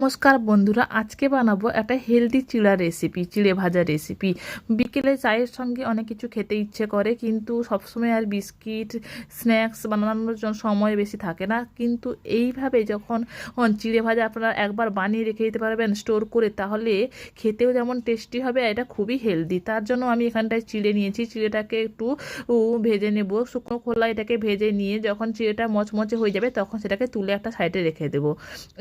নমস্কার বন্ধুরা, আজকে বানাবো একটা হেলদি চিড়া রেসিপি চিড়ে ভাজা রেসিপি বিকেলে চায়ের সঙ্গে অনেক কিছু খেতে ইচ্ছে করে, কিন্তু সবসময় আর বিস্কিট স্ন্যাক্স বানানোর জন্য সময় বেশি থাকে না। কিন্তু এইভাবে যখন চিড়ে ভাজা আপনারা একবার বানিয়ে রেখে দিতে পারবেন স্টোর করে, তাহলে খেতেও যেমন টেস্টি হবে এটা খুবই হেলদি তার জন্য আমি এখানটায় চিড়ে নিয়েছি। চিড়েটাকে একটু ভেজে নেব। শুকনো খোলা এটাকে ভেজে নিয়ে যখন চিড়েটা মচমচে হয়ে যাবে, তখন সেটাকে তুলে একটা সাইডে রেখে দেবো।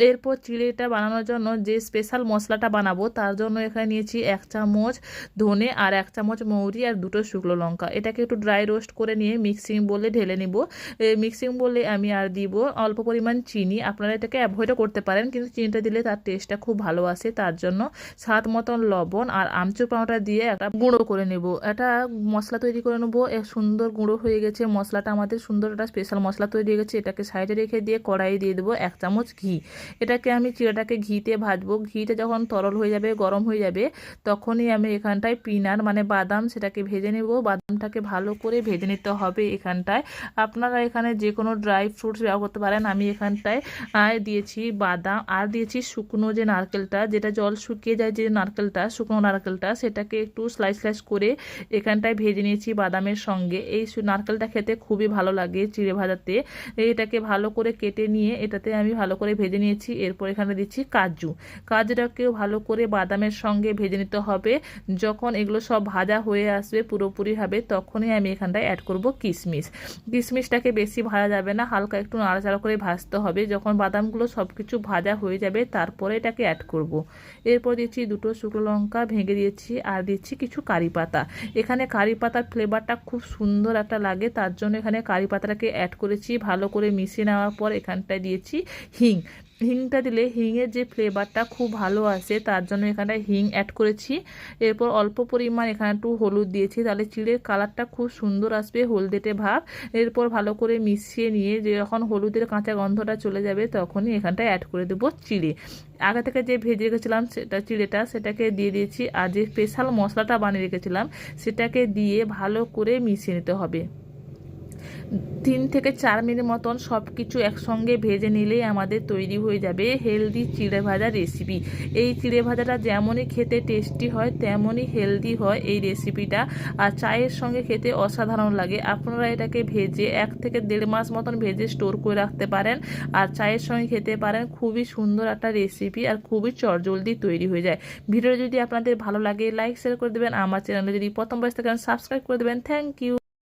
এরপর চিড়েটা বানানোর জন্য যে স্পেশাল মশলাটা বানাবো, তার জন্য এখানে নিয়েছি এক চামচ ধনে আর এক চামচ মৌরি আর দুটো শুকনো লঙ্কা। এটাকে একটু ড্রাই রোস্ট করে নিয়ে মিক্সিং বলে ঢেলে নিব। মিক্সিং বলে আমি আর দিব অল্প পরিমাণ চিনি। আপনারা এটাকে অ্যাভয়েডও করতে পারেন, কিন্তু চিনিটা দিলে তার টেস্টটা খুব ভালো আসে। তার জন্য স্বাদ মতন লবণ আর আমচুর পাউডার দিয়ে একটা গুঁড়ো করে নেব। এটা মশলা তৈরি করে নেব। সুন্দর গুঁড়ো হয়ে গেছে। মশলাটা আমাদের সুন্দর একটা স্পেশাল মশলা তৈরি হয়ে গেছে। এটাকে সাইডে রেখে দিয়ে কড়াই দিয়ে দেবো এক চামচ ঘি। এটাকে আমি চিড়াটাকে ঘিতে ভাজবো। ঘিটা যখন তরল হয়ে যাবে, গরম হয়ে যাবে, তখনই আমি এখানটায় পিনার মানে বাদাম সেটাকে ভেজে নেব। বাদামটাকে ভালো করে ভেজে নিতে হবে এখানটায়। আপনারা এখানে যে কোনো ড্রাই ফ্রুটস ব্যবহার করতে পারেন। আমি এখানটায় দিয়েছি বাদাম আর দিয়েছি শুকনো যে নারকেলটা, যেটা জল শুকিয়ে যায় যে নারকেলটা, শুকনো নারকেলটা, সেটাকে একটু স্লাইস স্লাইস করে এখানটায় ভেজে নিয়েছি বাদামের সঙ্গে। এই নারকেলটা খেতে খুবই ভালো লাগে চিড়ে ভাজাতে। এটাকে ভালো করে কেটে নিয়ে এটাতে আমি ভালো করে ভেজে নিয়েছি। এরপর এখানে দিচ্ছি কাজু। কাজুটাকেও ভালো করে বাদামের সঙ্গে ভেজে নিতে হবে। যখন এগুলো সব ভাজা হয়ে আসবে পুরোপুরিভাবে, তখনই আমি এখানটায় অ্যাড করব কিশমিশ কিশমিশটাকে বেশি ভাজা যাবে না, হালকা একটু নাড়াচাড়া করে ভাজতে হবে। যখন বাদামগুলো সব কিছু ভাজা হয়ে যাবে, তারপরে এটাকে অ্যাড করব। এরপর দিচ্ছি দুটো শুকনো লঙ্কা, ভেঙে দিয়েছি আর দিচ্ছি কিছু কারি পাতা। এখানে কারি পাতার ফ্লেভারটা খুব সুন্দর একটা লাগে, তার জন্য এখানে কারি পাতাটাকে অ্যাড করেছি। ভালো করে মিশিয়ে নেওয়ার পর এখানটায় দিয়েছি হিং। হিংটা দিলে হিংয়ের যে ফ্লেভারটা খুব ভালো আসে, তার জন্য এখানটা হিং অ্যাড করেছি। এরপর অল্প পরিমাণ এখানে একটু হলুদ দিয়েছি, তাহলে চিড়ের কালারটা খুব সুন্দর আসবে হলদেটে ভাব। এরপর ভালো করে মিশিয়ে নিয়ে যে যখন হলুদের কাঁচা গন্ধটা চলে যাবে, তখনই এখানটায় অ্যাড করে দেবো চিড়ে। আগে থেকে যে ভেজে রেখেছিলাম, সেটা চিড়েটা, সেটাকে দিয়ে দিয়েছি। আর যে স্পেশাল মশলাটা বানিয়ে রেখেছিলাম, সেটাকে দিয়ে ভালো করে মিশিয়ে নিতে হবে। তিন থেকে চার মিনিট মতন সব কিছু একসঙ্গে ভেজে নিলেই আমাদের তৈরি হয়ে যাবে হেলদি চিড়ে ভাজা রেসিপি এই চিড়ে ভাজাটা যেমনই খেতে টেস্টি হয়, তেমনই হেলদি হয় এই রেসিপিটা আর চায়ের সঙ্গে খেতে অসাধারণ লাগে। আপনারা এটাকে ভেজে এক থেকে দেড় মাস মতন ভেজে স্টোর করে রাখতে পারেন। আর চায়ের সঙ্গে খেতে পারেন, খুবই সুন্দর একটা রেসিপি আর খুবই চটজলদি তৈরি হয়ে যায়। ভিডিও যদি আপনাদের ভালো লাগে লাইক শেয়ার করে দেবেন। আমার চ্যানেলে যদি প্রথম বয়স থেকে সাবস্ক্রাইব করে দেবেন। Thank you